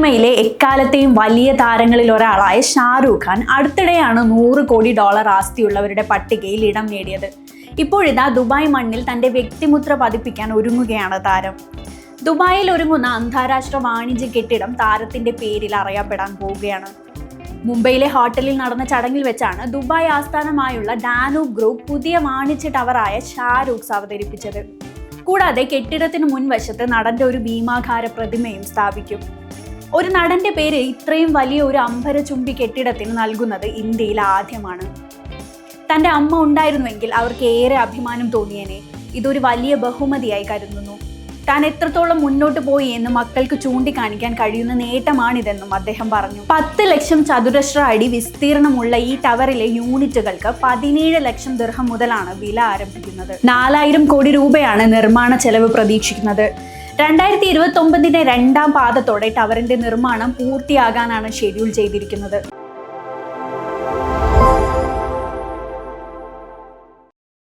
സിനിമയിലെ എക്കാലത്തെയും വലിയ താരങ്ങളിൽ ഒരാളായ ഷാരൂഖ് ഖാൻ അടുത്തിടെയാണ് നൂറ് കോടി ഡോളർ ആസ്തിയുള്ളവരുടെ പട്ടികയിൽ ഇടം നേടിയത്. ഇപ്പോഴിതാ ദുബായ് മണ്ണിൽ തന്റെ വ്യക്തിമുദ്ര പതിപ്പിക്കാൻ ഒരുങ്ങുകയാണ് താരം. ദുബായിൽ ഒരുങ്ങുന്ന അന്താരാഷ്ട്ര വാണിജ്യ കെട്ടിടം താരത്തിന്റെ പേരിൽ അറിയപ്പെടാൻ പോവുകയാണ്. മുംബൈയിലെ ഹോട്ടലിൽ നടന്ന ചടങ്ങിൽ വെച്ചാണ് ദുബായ് ആസ്ഥാനമായുള്ള ഡാനൂബ് ഗ്രൂപ്പ് പുതിയ വാണിജ്യ ടവറായ ഷാരൂഖ്സ് അവതരിപ്പിച്ചത്. കൂടാതെ കെട്ടിടത്തിന് മുൻവശത്ത് നടന്റെ ഒരു ഭീമാകാര പ്രതിമയും സ്ഥാപിക്കും. ഒരു നടന്റെ പേര് ഇത്രയും വലിയ ഒരു അമ്പരചുംബി കെട്ടിടത്തിന് നൽകുന്നത് ഇന്ത്യയിൽ ആദ്യമാണ്. തന്റെ അമ്മ ഉണ്ടായിരുന്നുവെങ്കിൽ അവർക്ക് ഏറെ അഭിമാനം തോന്നിയേനെ. ഇതൊരു വലിയ ബഹുമതിയായി കരുതുന്നു. താൻ എത്രത്തോളം മുന്നോട്ട് പോയി എന്ന് മക്കൾക്ക് ചൂണ്ടിക്കാണിക്കാൻ കഴിയുന്ന നേട്ടമാണിതെന്നും അദ്ദേഹം പറഞ്ഞു. പത്ത് ലക്ഷം ചതുരശ്ര അടി വിസ്തീർണമുള്ള ഈ ടവറിലെ യൂണിറ്റുകൾക്ക് പതിനേഴ് ലക്ഷം ദീർഘം മുതലാണ് വില ആരംഭിക്കുന്നത്. നാലായിരം കോടി രൂപയാണ് നിർമ്മാണ ചെലവ് പ്രതീക്ഷിക്കുന്നത്. രണ്ടായിരത്തി ഇരുപത്തി ഒമ്പതിന്റെ രണ്ടാം പാദത്തോടെ ടവറിന്റെ നിർമ്മാണം പൂർത്തിയാകാനാണ് ഷെഡ്യൂൾ ചെയ്തിരിക്കുന്നത്.